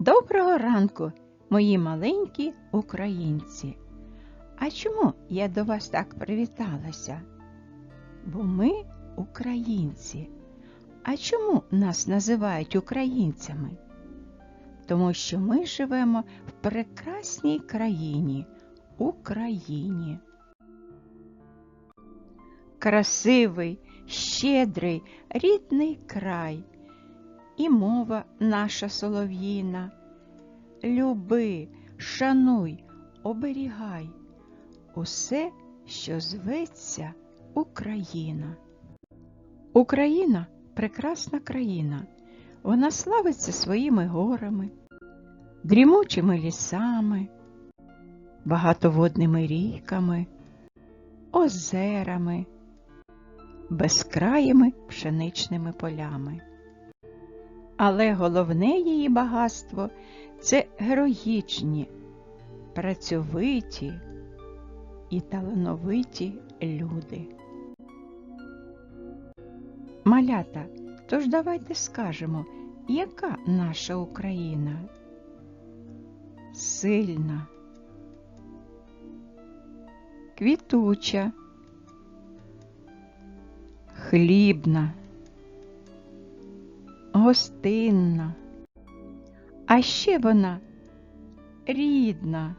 Доброго ранку, мої маленькі українці. А чому я до вас так привіталася? Бо ми українці. А чому нас називають українцями? Тому що ми живемо в прекрасній країні Україні. Красивий, щедрий, рідний край і мова наша солов'їна. Люби, шануй, оберігай усе, що зветься Україна. Україна прекрасна країна. Вона славиться своїми горами, дрімучими лісами, багатоводними ріками, озерами, безкраїми пшеничними полями. Але головне її багатство це героїчні, працьовиті і талановиті люди. Малята, тож давайте скажемо, яка наша Україна? Сильна, квітуча, хлібна, гостинна, а ще вона рідна,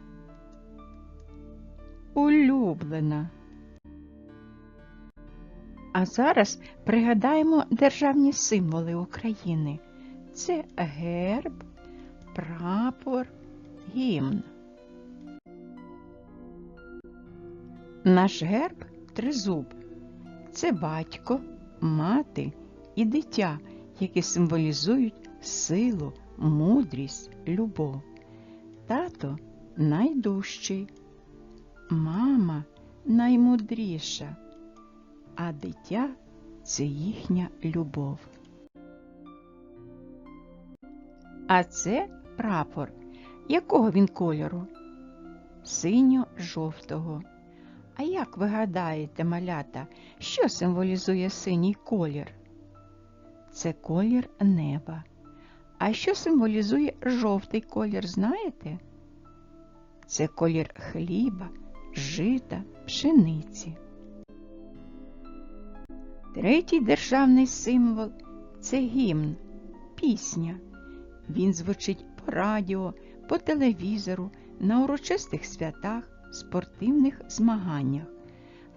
улюблена. А зараз пригадаємо державні символи України. Це герб, прапор, гімн. Наш герб тризуб. Це батько, мати і дитя, які символізують силу, мудрість, любов. Тато найдужчий, мама наймудріша, а дитя це їхня любов. А це прапор. Якого він кольору? Синьо-жовтого. А як ви гадаєте, малята, що символізує синій колір? Це колір неба. А що символізує жовтий колір, знаєте? Це колір хліба, жита, пшениці. Третій державний символ це гімн, пісня. Він звучить по радіо, по телевізору, на урочистих святах, спортивних змаганнях.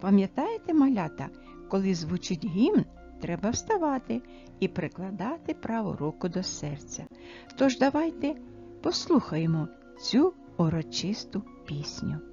Пам'ятаєте, малята, коли звучить гімн, треба вставати і прикладати праву руку до серця. Тож давайте послухаємо цю урочисту пісню.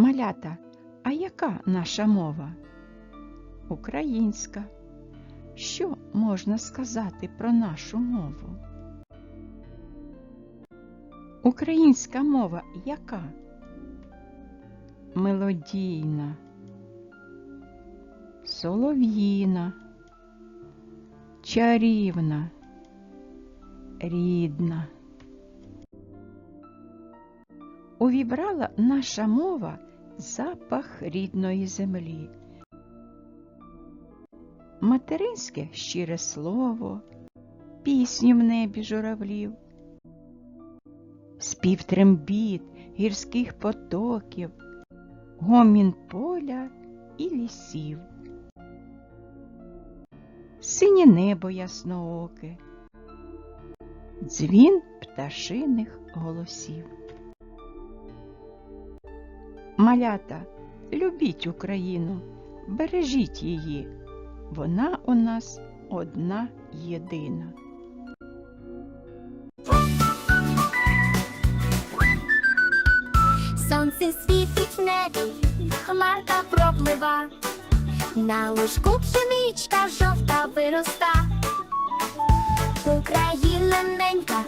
Малята, а яка наша мова? Українська. Що можна сказати про нашу мову? Українська мова яка? Мелодійна, солов'їна, чарівна, рідна. Увібрала наша мова запах рідної землі. материнське щире слово, пісню в небі журавлів, спів трембіт гірських потоків, гомін поля і лісів, синє небо яснооке, дзвін пташиних голосів. Малята, любіть Україну, бережіть її, вона у нас одна єдина. Сонце світить в небі, хмарка проплива, на лужку пшеничка жовта вироста. Україна ненька,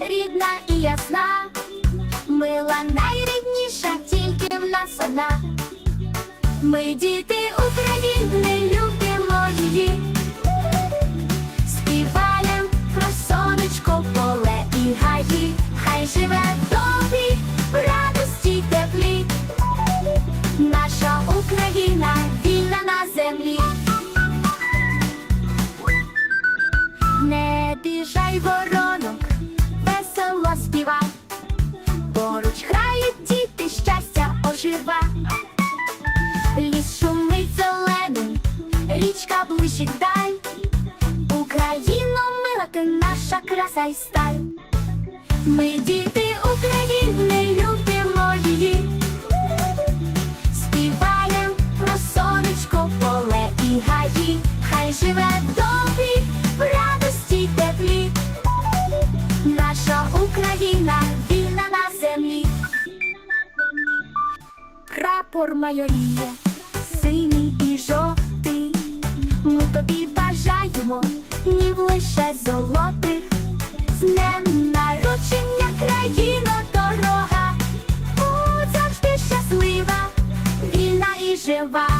рідна і ясна, мила найрідніша, нас одна. Ми діти України, річка блищить даль. Україно, мила ти наша краса й сталь. Ми діти України, любимо її. Співаєм про сонечко, поле і гаї, хай живе добрі, в радості теплі. Наша Україна вільна на землі. Прапор майоріє, тобі бажаємо, нів лише золотих, з ним народження країна дорога, будь завжди щаслива, вільна і жива.